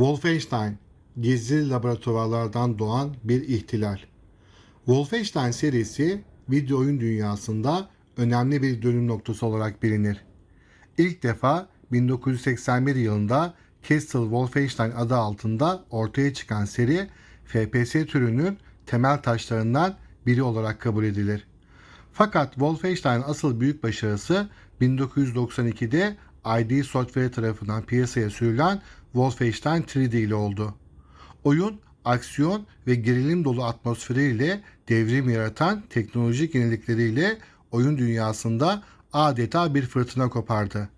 Wolfenstein, gizli laboratuvarlardan doğan bir ihtilal. Wolfenstein serisi video oyun dünyasında önemli bir dönüm noktası olarak bilinir. İlk defa 1981 yılında Castle Wolfenstein adı altında ortaya çıkan seri FPS türünün temel taşlarından biri olarak kabul edilir. Fakat Wolfenstein asıl büyük başarısı 1992'de ID Software tarafından piyasaya sürülen Wolfenstein 3D ile oldu. Oyun, aksiyon ve gerilim dolu atmosferiyle devrim yaratan teknolojik yenilikleriyle oyun dünyasında adeta bir fırtına kopardı.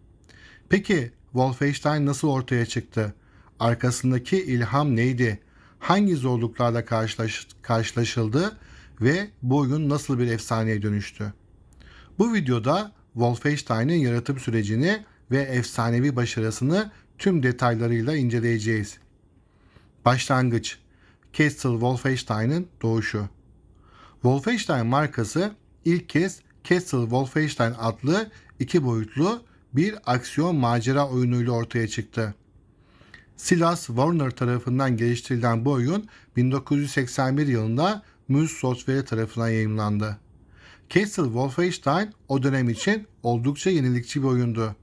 Peki Wolfenstein nasıl ortaya çıktı? Arkasındaki ilham neydi? Hangi zorluklarla karşılaş, karşılaşıldı ve bu oyun nasıl bir efsaneye dönüştü? Bu videoda Wolfenstein'in yaratım sürecini ve efsanevi başarısını tüm detaylarıyla inceleyeceğiz. Başlangıç Castle Wolfenstein'ın doğuşu Wolfenstein markası ilk kez Castle Wolfenstein adlı iki boyutlu bir aksiyon macera oyunuyla ortaya çıktı. Silas Warner tarafından geliştirilen bu oyun 1981 yılında Muse Software tarafından yayınlandı. Castle Wolfenstein o dönem için oldukça yenilikçi bir oyundu.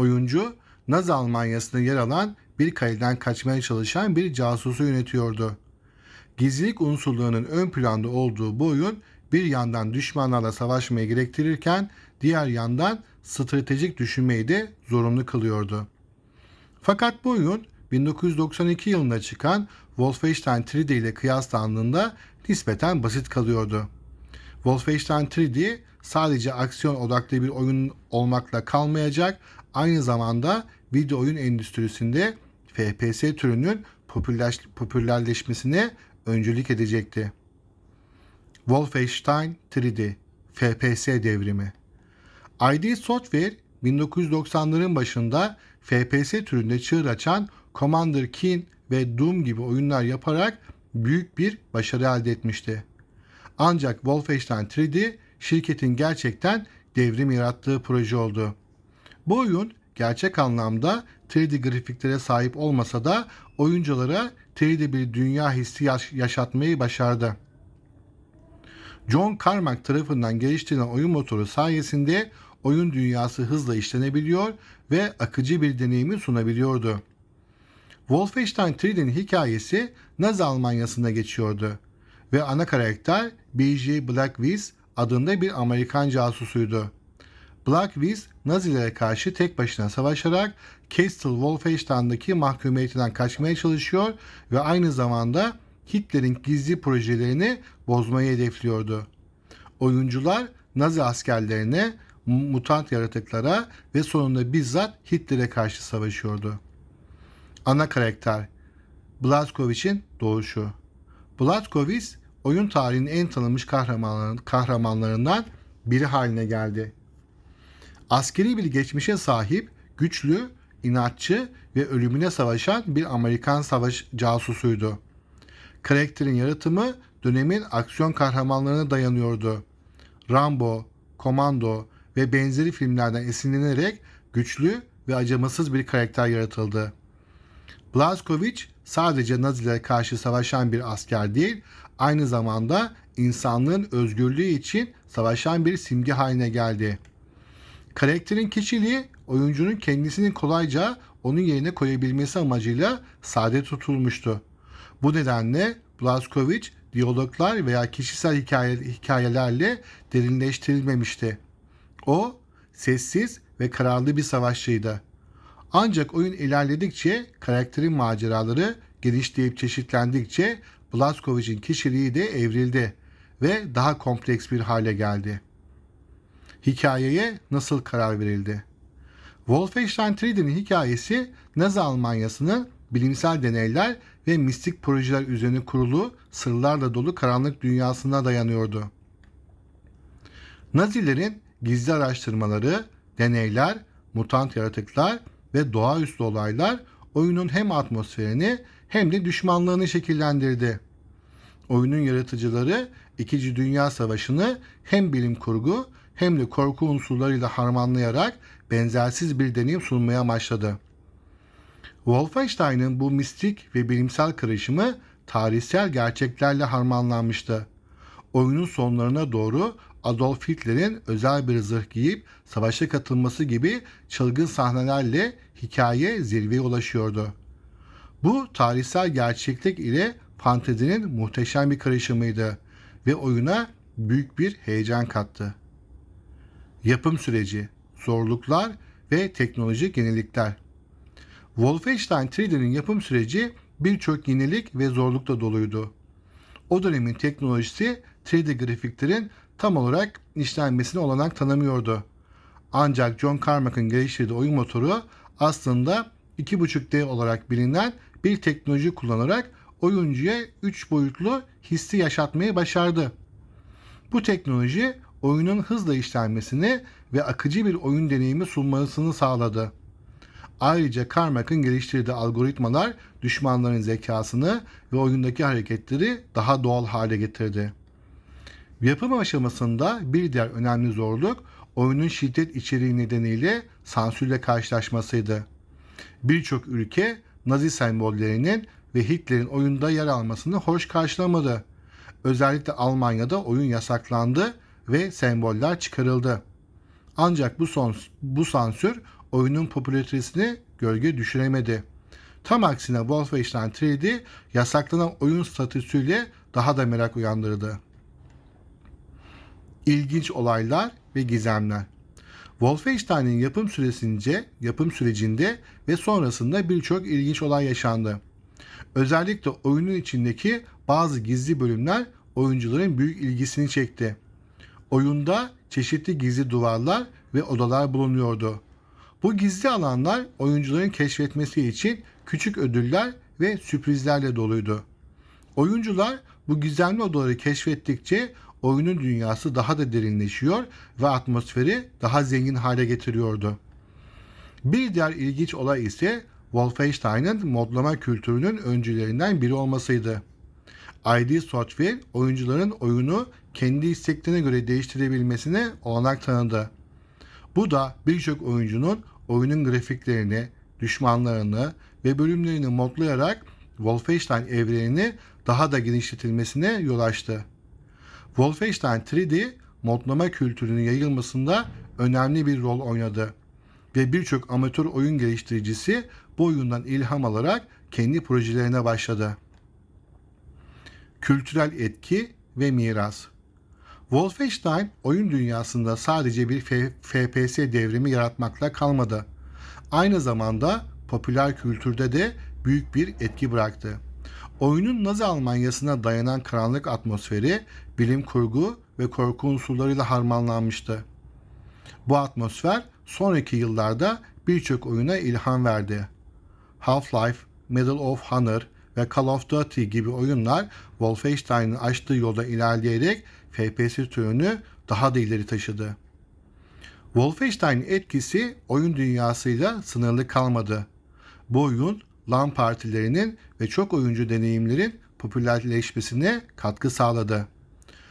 Oyuncu Nazi Almanyası'nda yer alan bir kaleden kaçmaya çalışan bir casusu yönetiyordu. Gizlilik unsurlarının ön planda olduğu bu oyun bir yandan düşmanlarla savaşmayı gerektirirken diğer yandan stratejik düşünmeyi de zorunlu kılıyordu. Fakat bu oyun 1992 yılında çıkan Wolfenstein 3D ile kıyaslandığında nispeten basit kalıyordu. Wolfenstein 3D sadece aksiyon odaklı bir oyun olmakla kalmayacak, aynı zamanda video oyun endüstrisinde FPS türünün popüler, popülerleşmesine öncülük edecekti. Wolfenstein 3D FPS devrimi ID Software 1990'ların başında FPS türünde çığır açan Commander Keen ve Doom gibi oyunlar yaparak büyük bir başarı elde etmişti. Ancak Wolfenstein 3D şirketin gerçekten devrim yarattığı proje oldu. Bu oyun gerçek anlamda 3D grafiklere sahip olmasa da oyunculara 3D bir dünya hissi yaş- yaşatmayı başardı. John Carmack tarafından geliştirilen oyun motoru sayesinde oyun dünyası hızla işlenebiliyor ve akıcı bir deneyimi sunabiliyordu. Wolfenstein 3D'nin hikayesi Nazi Almanyası'nda geçiyordu ve ana karakter B.J. Blackwitz adında bir Amerikan casusuydu. Blackwitz Nazilere karşı tek başına savaşarak Castle Wolfenstein'daki mahkumiyetinden kaçmaya çalışıyor ve aynı zamanda Hitler'in gizli projelerini bozmayı hedefliyordu. Oyuncular Nazi askerlerine, mutant yaratıklara ve sonunda bizzat Hitler'e karşı savaşıyordu. Ana karakter Blazkowicz'in doğuşu. Blazkowicz oyun tarihinin en tanınmış kahramanlarından biri haline geldi. Askeri bir geçmişe sahip, güçlü, inatçı ve ölümüne savaşan bir Amerikan savaş casusuydu. Karakterin yaratımı dönemin aksiyon kahramanlarına dayanıyordu. Rambo, Komando ve benzeri filmlerden esinlenerek güçlü ve acımasız bir karakter yaratıldı. Blazkowicz sadece Nazilere karşı savaşan bir asker değil, aynı zamanda insanlığın özgürlüğü için savaşan bir simge haline geldi. Karakterin kişiliği oyuncunun kendisini kolayca onun yerine koyabilmesi amacıyla sade tutulmuştu. Bu nedenle Blazkowicz diyaloglar veya kişisel hikaye, hikayelerle derinleştirilmemişti. O sessiz ve kararlı bir savaşçıydı. Ancak oyun ilerledikçe karakterin maceraları genişleyip çeşitlendikçe Blazkowicz'in kişiliği de evrildi ve daha kompleks bir hale geldi. Hikayeye nasıl karar verildi? Wolfenstein 3D'nin hikayesi Nazi Almanyası'nın bilimsel deneyler ve mistik projeler üzerine kurulu sırlarla dolu karanlık dünyasına dayanıyordu. Nazilerin gizli araştırmaları, deneyler, mutant yaratıklar ve doğaüstü olaylar oyunun hem atmosferini hem de düşmanlığını şekillendirdi. Oyunun yaratıcıları İkinci Dünya Savaşı'nı hem bilim kurgu hem de korku unsurlarıyla harmanlayarak benzersiz bir deneyim sunmaya başladı. Wolfenstein'ın bu mistik ve bilimsel karışımı tarihsel gerçeklerle harmanlanmıştı. Oyunun sonlarına doğru Adolf Hitler'in özel bir zırh giyip savaşa katılması gibi çılgın sahnelerle hikaye zirveye ulaşıyordu. Bu tarihsel gerçeklik ile fantezinin muhteşem bir karışımıydı ve oyuna büyük bir heyecan kattı. Yapım süreci, zorluklar ve teknolojik yenilikler. Wolfenstein 3D'nin yapım süreci birçok yenilik ve zorlukla doluydu. O dönemin teknolojisi 3D grafiklerin tam olarak işlenmesine olanak tanımıyordu. Ancak John Carmack'ın geliştirdiği oyun motoru aslında 2.5D olarak bilinen bir teknoloji kullanarak oyuncuya 3 boyutlu hissi yaşatmayı başardı. Bu teknoloji oyunun hızla işlenmesini ve akıcı bir oyun deneyimi sunmasını sağladı. Ayrıca Carmack'ın geliştirdiği algoritmalar düşmanların zekasını ve oyundaki hareketleri daha doğal hale getirdi. Yapım aşamasında bir diğer önemli zorluk oyunun şiddet içeriği nedeniyle sansürle karşılaşmasıydı. Birçok ülke Nazi sembollerinin ve Hitler'in oyunda yer almasını hoş karşılamadı. Özellikle Almanya'da oyun yasaklandı ve semboller çıkarıldı. Ancak bu son bu sansür oyunun popülaritesini gölge düşüremedi. Tam aksine Wolfenstein 3D yasaklanan oyun statüsüyle daha da merak uyandırdı. İlginç olaylar ve gizemler. Wolfenstein'in yapım süresince, yapım sürecinde ve sonrasında birçok ilginç olay yaşandı. Özellikle oyunun içindeki bazı gizli bölümler oyuncuların büyük ilgisini çekti. Oyunda çeşitli gizli duvarlar ve odalar bulunuyordu. Bu gizli alanlar oyuncuların keşfetmesi için küçük ödüller ve sürprizlerle doluydu. Oyuncular bu gizemli odaları keşfettikçe oyunun dünyası daha da derinleşiyor ve atmosferi daha zengin hale getiriyordu. Bir diğer ilginç olay ise Wolfenstein'ın modlama kültürünün öncülerinden biri olmasıydı. ID Software oyuncuların oyunu kendi isteklerine göre değiştirebilmesine olanak tanıdı. Bu da birçok oyuncunun oyunun grafiklerini, düşmanlarını ve bölümlerini modlayarak Wolfenstein evrenini daha da genişletilmesine yol açtı. Wolfenstein 3D modlama kültürünün yayılmasında önemli bir rol oynadı ve birçok amatör oyun geliştiricisi bu oyundan ilham alarak kendi projelerine başladı. Kültürel etki ve miras Wolfenstein oyun dünyasında sadece bir FPS devrimi yaratmakla kalmadı. Aynı zamanda popüler kültürde de büyük bir etki bıraktı. Oyunun Nazi Almanyası'na dayanan karanlık atmosferi, bilim kurgu ve korku unsurlarıyla harmanlanmıştı. Bu atmosfer sonraki yıllarda birçok oyuna ilham verdi. Half-Life, Medal of Honor ve Call of Duty gibi oyunlar Wolfenstein'ın açtığı yolda ilerleyerek FPS türünü daha da ileri taşıdı. Wolfenstein etkisi oyun dünyasıyla sınırlı kalmadı. Bu oyun LAN partilerinin ve çok oyuncu deneyimlerin popülerleşmesine katkı sağladı.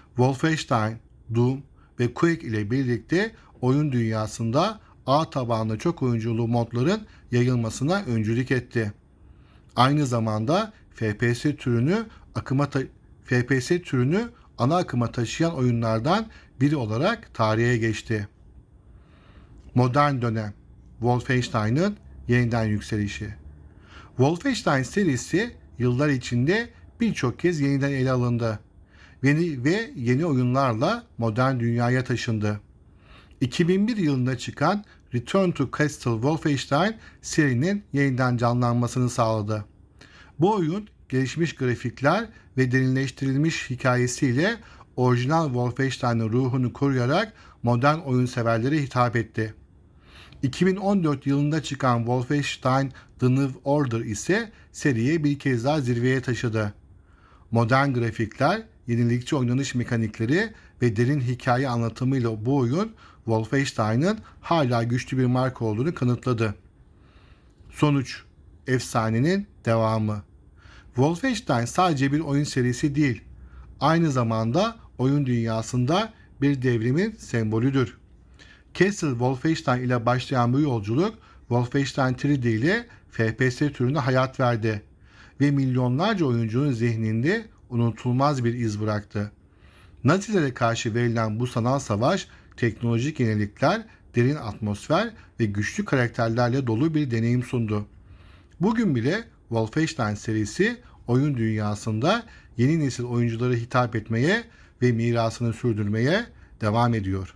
Wolfenstein, Doom ve Quake ile birlikte oyun dünyasında ağ tabanlı çok oyunculu modların yayılmasına öncülük etti. Aynı zamanda FPS türünü akıma FPS türünü ana akıma taşıyan oyunlardan biri olarak tarihe geçti. Modern dönem Wolfenstein'ın yeniden yükselişi. Wolfenstein serisi yıllar içinde birçok kez yeniden ele alındı yeni ve yeni oyunlarla modern dünyaya taşındı. 2001 yılında çıkan Return to Castle Wolfenstein serinin yeniden canlanmasını sağladı. Bu oyun gelişmiş grafikler ve derinleştirilmiş hikayesiyle orijinal Wolfenstein'ın ruhunu koruyarak modern oyun severlere hitap etti. 2014 yılında çıkan Wolfenstein The New Order ise seriye bir kez daha zirveye taşıdı. Modern grafikler, yenilikçi oynanış mekanikleri ve derin hikaye anlatımıyla bu oyun Wolfenstein'ın hala güçlü bir marka olduğunu kanıtladı. Sonuç, efsanenin devamı. Wolfenstein sadece bir oyun serisi değil, aynı zamanda oyun dünyasında bir devrimin sembolüdür. Castle Wolfenstein ile başlayan bu yolculuk Wolfenstein 3D ile FPS türüne hayat verdi ve milyonlarca oyuncunun zihninde unutulmaz bir iz bıraktı. Nazilere karşı verilen bu sanal savaş teknolojik yenilikler, derin atmosfer ve güçlü karakterlerle dolu bir deneyim sundu. Bugün bile Wolfenstein serisi oyun dünyasında yeni nesil oyunculara hitap etmeye ve mirasını sürdürmeye devam ediyor.